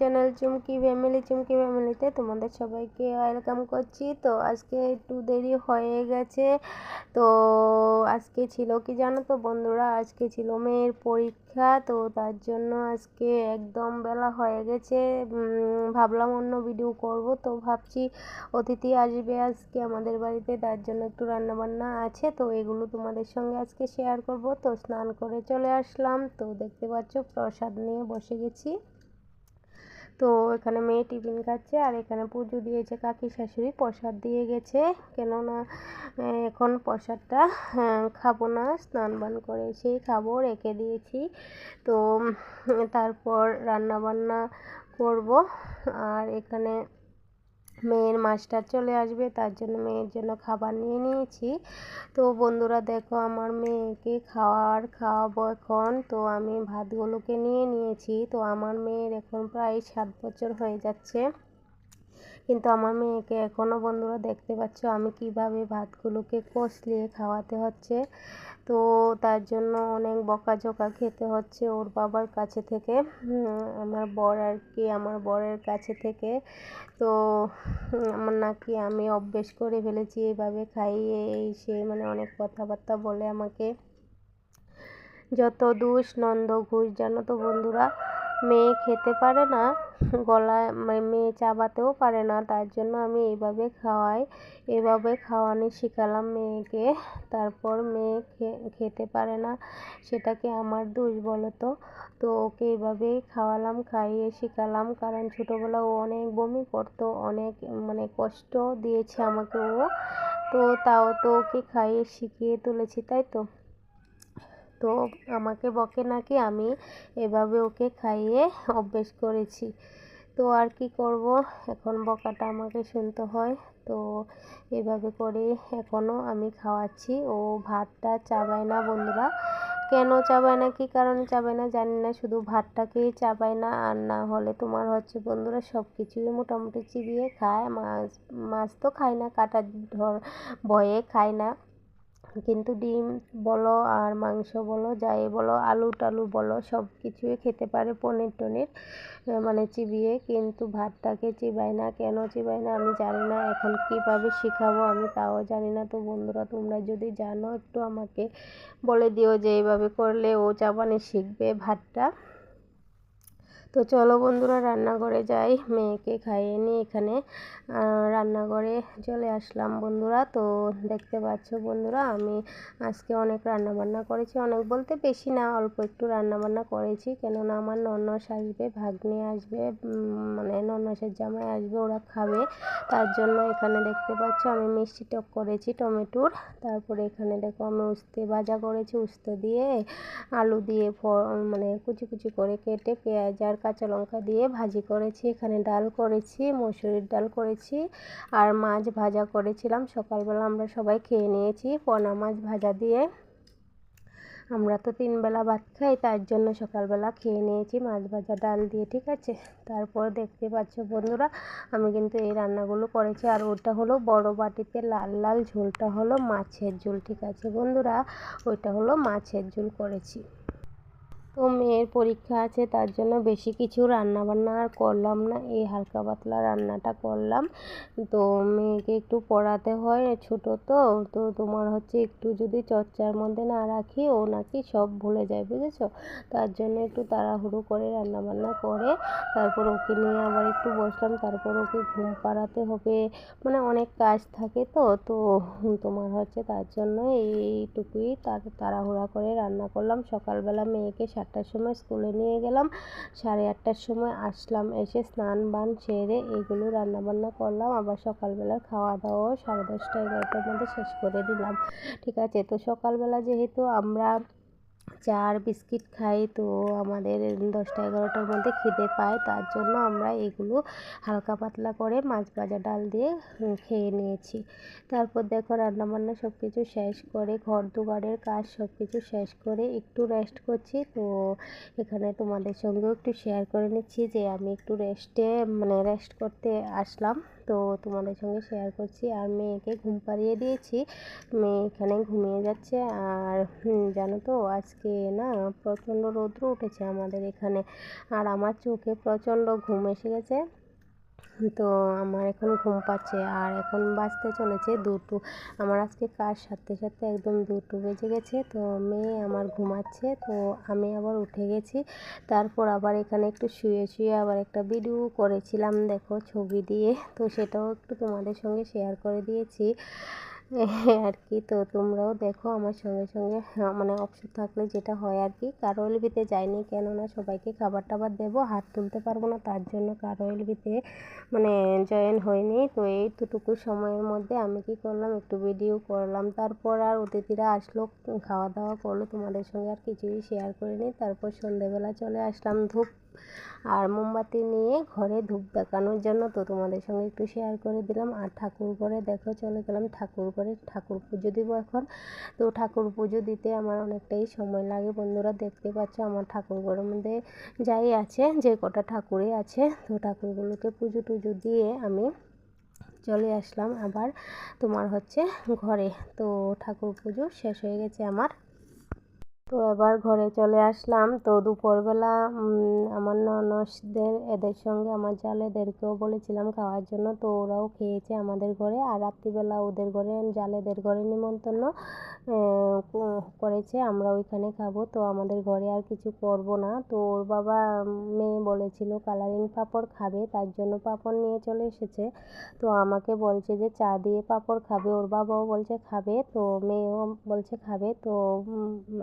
Channel চুমকি family চুমকি ফ্যামিলিতে তোমাদের সবাইকে ওয়েলকাম করছি। তো আজকে একটু দেরি হয়ে গেছে। তো আজকে ছিল কি জানো তো বন্ধুরা? আজকে ছিল মেয়ের পরীক্ষা। তো তার জন্য আজকে একদম বেলা হয়ে গেছে। ভাবলাম অন্য ভিডিও করব। তো ভাবছি অতিথি আসবে আজকে আমাদের বাড়িতে। তার জন্য একটু রান্নাবান্না আছে। তো এগুলো তোমাদের সঙ্গে আজকে শেয়ার করব। তো স্নান করে চলে আসলাম। তো দেখতে পাচ্ছ প্রসাদ নিয়ে বসে গেছি। তো এখানে মেয়ে টিফিন খাচ্ছে আর এখানে পুজো দিয়েছে কাকি শাশুড়ি, প্রসাদ দিয়ে গেছে। কেননা এখন প্রসাদটা খাব না, স্নান বান করে এসেই খাব, রেখে দিয়েছি। তো তারপর রান্না বান্না করব। আর এখানে মেয়ের মাস্টার চলে আসবে, তার জন্য মেয়ের জন্য খাবার নিয়ে নিয়েছি। তো বন্ধুরা দেখো আমার মেয়েকে খাওয়ার খাওয়াবো এখন। তো আমি ভাতগুলোকে নিয়ে নিয়েছি। তো আমার মেয়ের এখন প্রায় সাত বছর হয়ে যাচ্ছে। কিন্তু আমার মেয়েকে এখনও বন্ধুরা দেখতে পাচ্ছ আমি কীভাবে ভাতগুলোকে কষলিয়ে খাওয়াতে হচ্ছে। তো তার জন্য অনেক বকাঝকা খেতে হচ্ছে ওর বাবার কাছে থেকে আমার বর আর কি আমার বরের কাছে থেকে। তো আমার নাকি আমি অভ্যেস করে ফেলেছি এইভাবে খাইয়ে এই সে মানে অনেক কথাবার্তা বলে আমাকে। যত দুষ নন্দ ঘুষ জানো তো বন্ধুরা মেয়ে খেতে পারে না, গলায় মানে মেয়ে চাবাতেও পারে না, তার জন্য আমি এইভাবে খাওয়াই এভাবে খাওয়ানো শেখালাম মেয়েকে। তারপর মেয়ে খেতে পারে না, সেটাকে আমার দোষ বলো তো। তো ওকে এভাবেই খাওয়ালাম, খাইয়ে শেখালাম, কারণ ছোটোবেলা ও অনেক বমি করতো, অনেক মানে কষ্ট দিয়েছে আমাকে ও। তো তাও তো ওকে খাইয়ে শিখিয়ে তুলেছি, তাই তো? তো আমাকে বকে নাকি আমি এভাবে ওকে খাইয়ে অভ্যেস করেছি। তো আর কি করব? এখন বকাটা আমাকে শুনতে হয়। তো এভাবে করে এখনও আমি খাওয়াচ্ছি। ও ভাতটা চাবায় না বন্ধুরা। কেন চাবায় না? কী কারণে চাবায় না? জানি না। শুধু ভাতটাকেই চাবায় না। আর না হলে তোমার হচ্ছে বন্ধুরা সব কিছুই মোটামুটি চিবিয়ে খায়। মাছ মাছ তো খায় না। কাটার ধর, ভয়ে খায় না। কিন্তু ডিম বলো আর মাংস বলো, যাই বলো, আলু টালু বলো, সব কিছুই খেতে পারে পনির টনির মানে চিবিয়ে, কিন্তু ভাতটাকে চিবায় না। কেন চিবায় না? আমি জানি না এখন কীভাবে শেখাবো আমি তাও জানি না। তো বন্ধুরা, তোমরা যদি জানো একটু আমাকে বলে দিও যে এইভাবে করলে ও চাবানি শিখবে ভাতটা। তো চলো বন্ধুরা, রান্নাঘরে যাই। মেয়েকে খাইয়ে নিয়ে এখানে রান্নাঘরে চলে আসলাম বন্ধুরা। তো দেখতে পাচ্ছ বন্ধুরা, আমি আজকে অনেক রান্নাবান্না করেছি। অনেক বলতে বেশি না, অল্প একটু রান্নাবান্না করেছি। কেননা আমার ননস আসবে, ভাগ্নে আসবে মানে ননসের জামাই আসবে, ওরা খাবে। তার জন্য এখানে দেখতে পাচ্ছ, আমি মিষ্টি টক করেছি, টমেটোর। তারপরে এখানে দেখো, আমি উস্তে ভাজা করেছি, উস্তে দিয়ে আলু দিয়ে মানে কুচি কুচি করে কেটে পেঁয়াজ আর কাঁচা লঙ্কা দিয়ে ভাজি করেছি, এখানে ডাল করেছি, মসুরির ডাল করেছি আর মাছ ভাজা করেছিলাম। সকালবেলা আমরা সবাই খেয়ে নিয়েছি, পোনা মাছ ভাজা দিয়ে। আমরা তো তিনবেলা ভাত খাই, তার জন্য সকালবেলা খেয়ে নিয়েছি মাছ ভাজা, ডাল দিয়ে, ঠিক আছে? তারপর দেখতে পাচ্ছ বন্ধুরা, আমি কিন্তু এই রান্নাগুলো করেছি। আর ওটা হলো বড় বাটিতে লাল লাল ঝোলটা হলো মাছের ঝোল, ঠিক আছে বন্ধুরা? ওইটা হলো মাছের ঝোল করেছি। তো মেয়ের পরীক্ষা আছে, তার জন্য বেশি কিছু রান্না বান্না আর করলাম না। এই হালকা পাতলা রান্নাটা করলাম। তো মেয়েকে একটু পড়াতে হয়, ছোট তো। তো তোমার হচ্ছে একটু যদি চর্চার মধ্যে না রাখি, ও নাকি সব ভুলে যায়, বুঝেছ? তার জন্য একটু তাড়াহুড়ো করে রান্না বান্না করে, তারপর ওকে নিয়ে আবার একটু বসলাম। তারপর ওকে ঘুম পাড়াতে হবে মানে অনেক কাজ থাকে তো। তো তোমার হচ্ছে তার জন্য এইটুকুই তার তাড়াহুড়া করে রান্না করলাম। সকালবেলা মেয়েকে আটটার সময় স্কুলে নিয়ে গেলাম। সাড়ে আটটার সময় আসলাম, এসে স্নান বান সেরে এগুলো রান্নাবান্না করলাম। আবার সকালবেলার খাওয়া দাওয়া সাড়ে দশটা এগারোটার মধ্যে শেষ করে দিলাম। ঠিক আছে, তো সকালবেলা যেহেতু আমরা চা আর বিস্কিট খাই তো আমাদের দশটা এগারোটার মধ্যে খিদে পায়, তার জন্য আমরা এগুলো হালকা পাতলা করে মাছ ভাজা ডাল দিয়ে খেয়ে নিয়েছি। তারপর দেখো রান্নাবান্না সব কিছু শেষ করে, ঘর দুয়ারের কাজ সব কিছু শেষ করে একটু রেস্ট করছি। তো এখানে তোমাদের সঙ্গেও একটু শেয়ার করে নিচ্ছি যে আমি একটু রেস্টে মানে রেস্ট করতে আসলাম। তো তোমাদের সঙ্গে শেয়ার করছি। আর মেয়েকে ঘুম পাড়িয়ে দিয়েছি। মেয়ে এখানে ঘুমিয়ে যাচ্ছে। আর জানো তো, আজকে না প্রচণ্ড রৌদ্র উঠেছে আমাদের এখানে। আর আমার চোখে প্রচণ্ড ঘুম এসে গেছে। তো আমার এখন ঘুম পাচ্ছে আর এখন বাঁচতে চলেছে দুটো। আমার আজকে কাজ সারতে সারতে একদম দুটো বেজে গেছে, তো মেয়ে আমার ঘুমাচ্ছে, তো আমি আবার উঠে গেছি। তারপর আবার এখানে একটু শুয়ে শুয়ে আবার একটা ভিডিও করেছিলাম, দেখো ছবি দিয়ে। তো সেটাও একটু তোমাদের সঙ্গে শেয়ার করে দিয়েছি। আর কি। তো তোমরাও দেখো আমার সঙ্গে সঙ্গে হ্যাঁ, মানে অবসর থাকলে যেটা হয় আর কি কারও এলবিতে যাইনি কেননা সবাইকে খাবার টাবার দেবো হাত তুলতে পারব না তার জন্য কারও এলবিতে মানে জয়েন হয়নি। তো এই দুটুকু সময়ের মধ্যে আমি কি করলাম একটু ভিডিও করলাম। তারপর আর অতিথিরা আসলো খাওয়া দাওয়া করল তোমাদের সঙ্গে আর কিছুই শেয়ার করিনি। তারপর সন্ধেবেলা চলে আসলাম ধূপ আর মোমবাতি নিয়ে ঘরে ধূপ দেখানোর জন্য তো তোমাদের সঙ্গে একটু শেয়ার করে দিলাম। আর ঠাকুর ঘরে দেখো, চলে গেলাম ঠাকুর ঘরে। ঠাকুর পুজো দিব এখন। তো ঠাকুর পুজো দিতে আমার অনেকটাই সময় লাগে। বন্ধুরা দেখতে পাচ্ছ আমার ঠাকুর ঘরের মধ্যে যাই আছে, যে কটা ঠাকুরই আছে। তো ঠাকুরগুলোকে পুজো টুজো দিয়ে আমি চলে আসলাম। আবার তোমার হচ্ছে ঘরে। তো ঠাকুর পুজো শেষ হয়ে গেছে আমার। তো এবার ঘরে চলে আসলাম। তো দুপুরবেলা আমার ননসদের এদের সঙ্গে আমার জালেদেরকেও বলেছিলাম খাওয়ার জন্য। তো ওরাও খেয়েছে আমাদের ঘরে। আর রাত্রিবেলা ওদের ঘরে, জালেদের ঘরে নিমন্ত্রণ করেছে। আমরা ওইখানে খাব। তো আমাদের ঘরে আর কিছু করব না। তো ওর বাবা মেয়ে বলেছিল কালারিং পাঁপড় খাবে, তার জন্য পাঁপড় নিয়ে চলে এসেছে। তো আমাকে বলছে যে, চা দিয়ে পাঁপড় খাবে। ওর বাবাও বলছে, খাবে। তো মেয়েও বলছে, খাবে। তো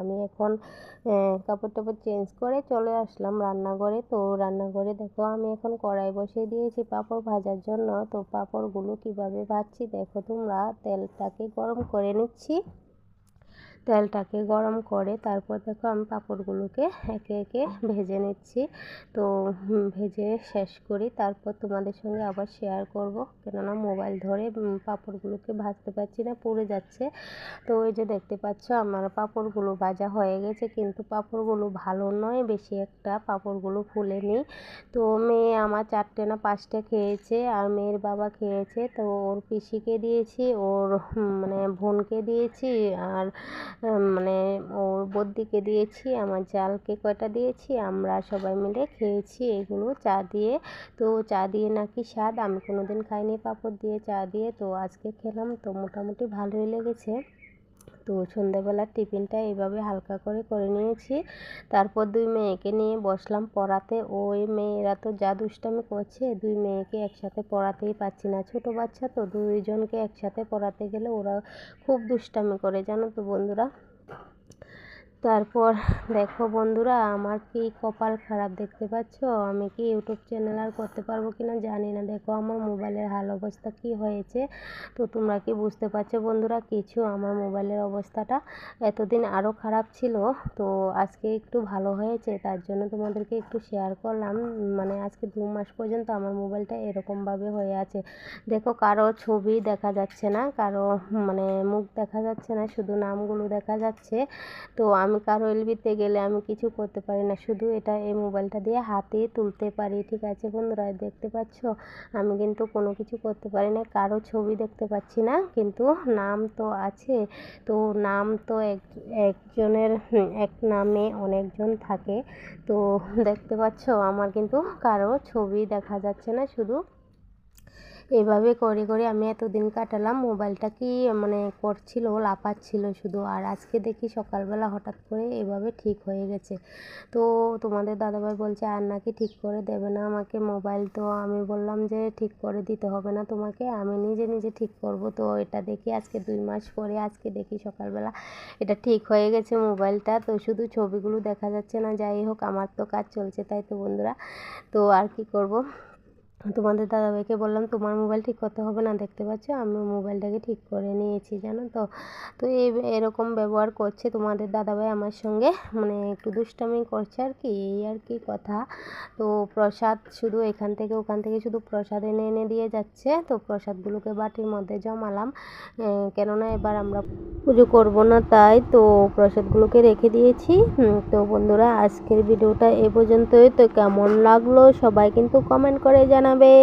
আমি এখন কাপড় টাপড় চেঞ্জ করে চলে আসলাম রান্নাঘরে। তো রান্নাঘরে দেখো আমি এখন কড়াই বসিয়ে দিয়েছি পাঁপড় ভাজার জন্য। তো পাঁপড়গুলো কীভাবে ভাজছি দেখো তোমরা। তেলটাকে গরম করে নিচ্ছি। তেলটাকে গরম করে তারপর দেখো আমি পাঁপড়গুলোকে একে একে ভেজে নিচ্ছি। তো ভেজে শেষ করি। তারপর তোমাদের সঙ্গে আবার শেয়ার করব। কেননা মোবাইল ধরে পাঁপড়গুলোকে ভাজতে পারছি না, পুড়ে যাচ্ছে। তো ওই যে দেখতে পাচ্ছ, আমার পাঁপড়গুলো ভাজা হয়ে গেছে। কিন্তু পাঁপড়গুলো ভালো নয়, বেশি একটা পাঁপড়গুলো ফুলেনি তো মেয়ে আমার চারটে না পাঁচটা খেয়েছে, আর মেয়ের বাবা খেয়েছে। তো ওর পিসিকে দিয়েছি, ওর মানে বোনকে দিয়েছি, আর মানে ওর বদ্যিকে দিয়েছি, আমার জালকে কয়টা দিয়েছি, আমরা সবাই মিলে খেয়েছি এগুলো, চা দিয়ে। তো চা দিয়ে নাকি স্বাদ, আমি কোনোদিন খাইনি পাঁপড় দিয়ে চা দিয়ে, তো আজকে খেলাম, তো মোটামুটি ভালোই লেগেছে। তো সন্ধ্যাবেলার টিফিনটা এইভাবে হালকা করে করে নিয়েছি। তারপর দুই মেয়েকে নিয়ে বসলাম পড়াতে। ওই মেয়েরা তো যা দুষ্টামি করছে, দুই মেয়েকে একসাথে পড়াতেই পারছি না। ছোট বাচ্চা তো, দুইজনকে একসাথে পড়াতে গেলে ওরা খুব দুষ্টামি করে, জানো তো বন্ধুরা। তারপর দেখো বন্ধুরা, আমার কি কপাল খারাপ দেখতে পাচ্ছ? আমি কি ইউটিউব চ্যানেল আর করতে পারব কি না জানি না। দেখো আমার মোবাইলের হাল অবস্থা কি হয়েছে? তো তোমরা কি বুঝতে পারছ বন্ধুরা? কিছু আমার মোবাইলের অবস্থাটা এতদিন আরও খারাপ ছিল, তো আজকে একটু ভালো হয়েছে। তার জন্য তোমাদেরকে একটু শেয়ার করলাম। মানে আজকে দু মাস পর্যন্ত আমার মোবাইলটা এরকমভাবে হয়ে আছে। দেখো কারও ছবি দেখা যাচ্ছে না, কারও মানে মুখ দেখা যাচ্ছে না, শুধু নামগুলো দেখা যাচ্ছে। তো আমি আমি কারও এলবিতে গেলে আমি কিছু করতে পারি না। শুধু এটা এই মোবাইলটা দিয়ে হাতে তুলতে পারি, ঠিক আছে বন্ধুরা? দেখতে পাচ্ছ? আমি কিন্তু কোনো কিছু করতে পারি না, কারও ছবি দেখতে পাচ্ছি না, কিন্তু নাম তো আছে। তো নাম তো এক, একজনের এক নামে অনেকজন থাকে। তো দেখতে পাচ্ছ, আমার কিন্তু কারও ছবি দেখা যাচ্ছে না, শুধু এভাবে করে করে আমি এতদিন কাটালাম। মোবাইলটা কি মানে করছিল, লাফাচ্ছিল শুধু। আর আজকে দেখি সকালবেলা হঠাৎ করে এভাবে ঠিক হয়ে গেছে। তো তোমাদের দাদাভাই বলছে, আর নাকি ঠিক করে দেবে না আমাকে মোবাইল? তো আমি বললাম যে, ঠিক করে দিতে হবে না তোমাকে। আমি নিজে নিজে ঠিক করব। তো এটা দেখি আজকে দুই মাস পরে, আজকে দেখি সকালবেলা এটা ঠিক হয়ে গেছে মোবাইলটা। তো শুধু ছবিগুলো দেখা যাচ্ছে না, যাই হোক, আমার তো কাজ চলছে, তাই তো বন্ধুরা। তো আর কি করব? তোমাদের দাদাভাইকে বললাম, তোমার মোবাইল ঠিক করতে হবে না, দেখতে পাচ্ছ? আমি মোবাইলটাকে ঠিক করে নিয়েছি, জানো তো? তো এই এরকম ব্যবহার করছে তোমাদের দাদাভাই আমার সঙ্গে। মানে একটু দুষ্টামি করছে আর কি, এই আর কি কথা। তো প্রসাদ শুধু এখান থেকে ওখান থেকে শুধু প্রসাদ এনে এনে দিয়ে যাচ্ছে। তো প্রসাদগুলোকে বাটির মধ্যে জমালাম। কেননা এবার আমরা পুজো করব না, তাই তো প্রসাদগুলোকে রেখে দিয়েছি। তো বন্ধুরা, আজকের ভিডিওটা এ পর্যন্তই। তো কেমন লাগল সবাই কিন্তু কমেন্ট করে জানা জানাবে।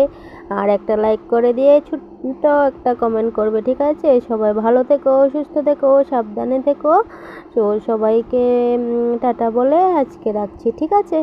আর একটা লাইক করে দিয়ে ছোট্ট একটা কমেন্ট করবে, ঠিক আছে? সবাই ভালো থেকো, সুস্থ থেকো, সাবধানে থেকো। তো সবাইকে টাটা বলে আজকে রাখছি, ঠিক আছে?